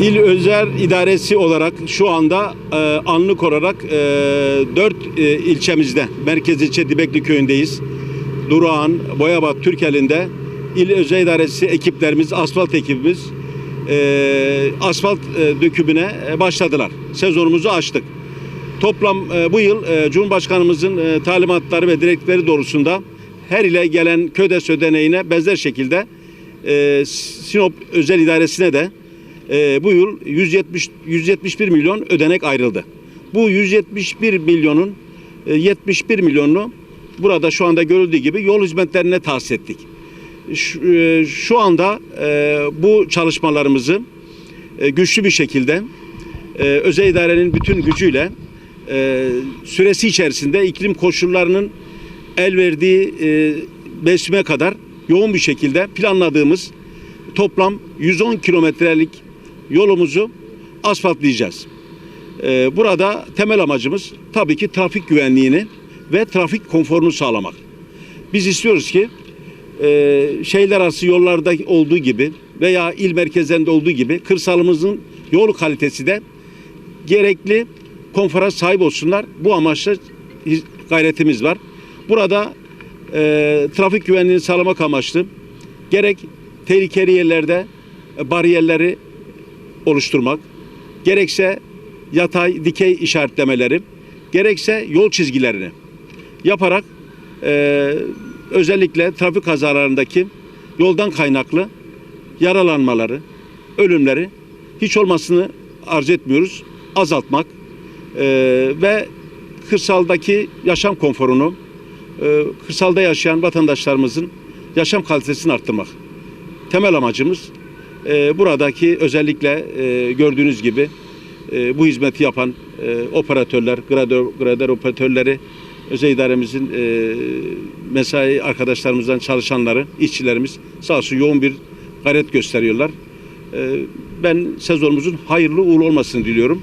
İl Özel İdaresi olarak şu anda e, anlık olarak e, 4 e, ilçemizde, merkez ilçe Dibekli köyündeyiz. Durağan, Boyabat, Türkeli'nde İl Özel İdaresi ekiplerimiz, asfalt ekibimiz e, asfalt e, dökümüne e, başladılar. Sezonumuzu açtık. Toplam e, bu yıl e, Cumhurbaşkanımızın e, talimatları ve direktifleri doğrusunda her ile gelen KÖDES ödeneğine benzer şekilde e, Sinop Özel İdaresi'ne de e, bu yıl 170 171 milyon ödenek ayrıldı. Bu 171 milyonun e, 71 milyonunu burada şu anda görüldüğü gibi yol hizmetlerine tahsis ettik. Şu, e, şu anda e, bu çalışmalarımızı e, güçlü bir şekilde e, özel idarenin bütün gücüyle e, süresi içerisinde iklim koşullarının el verdiği e, mevsime kadar yoğun bir şekilde planladığımız toplam 110 kilometrelik yolumuzu asfaltlayacağız. E, burada temel amacımız tabii ki trafik güvenliğini ve trafik konforunu sağlamak. Biz istiyoruz ki e, şehirler arası yollarda olduğu gibi veya il merkezlerinde olduğu gibi kırsalımızın yol kalitesi de gerekli konfora sahip olsunlar. Bu amaçla gayretimiz var. Burada e, trafik güvenliğini sağlamak amaçlı gerek tehlikeli yerlerde e, bariyerleri oluşturmak, gerekse yatay dikey işaretlemeleri, gerekse yol çizgilerini yaparak e, özellikle trafik kazalarındaki yoldan kaynaklı yaralanmaları, ölümleri hiç olmasını arzu etmiyoruz. Azaltmak e, ve kırsaldaki yaşam konforunu, e, kırsalda yaşayan vatandaşlarımızın yaşam kalitesini arttırmak. Temel amacımız e, buradaki özellikle e, gördüğünüz gibi e, bu hizmeti yapan e, operatörler, grader, grader operatörleri, özel idaremizin e, mesai arkadaşlarımızdan çalışanları, işçilerimiz sağ olsun yoğun bir gayret gösteriyorlar. E, ben sezonumuzun hayırlı uğurlu olmasını diliyorum.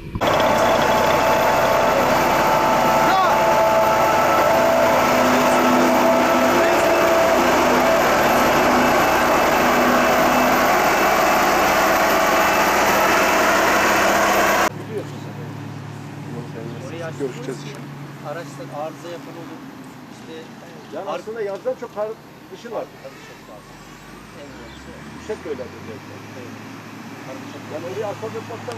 Görüşeceğiz. Araçlar arıza yapan olur. İşte Yani Ar- aslında yazdan çok kar dışı var. tabii çok fazla. En önemlisi o. Düşek böyle. Evet. Yani oraya asfalt yapmaktan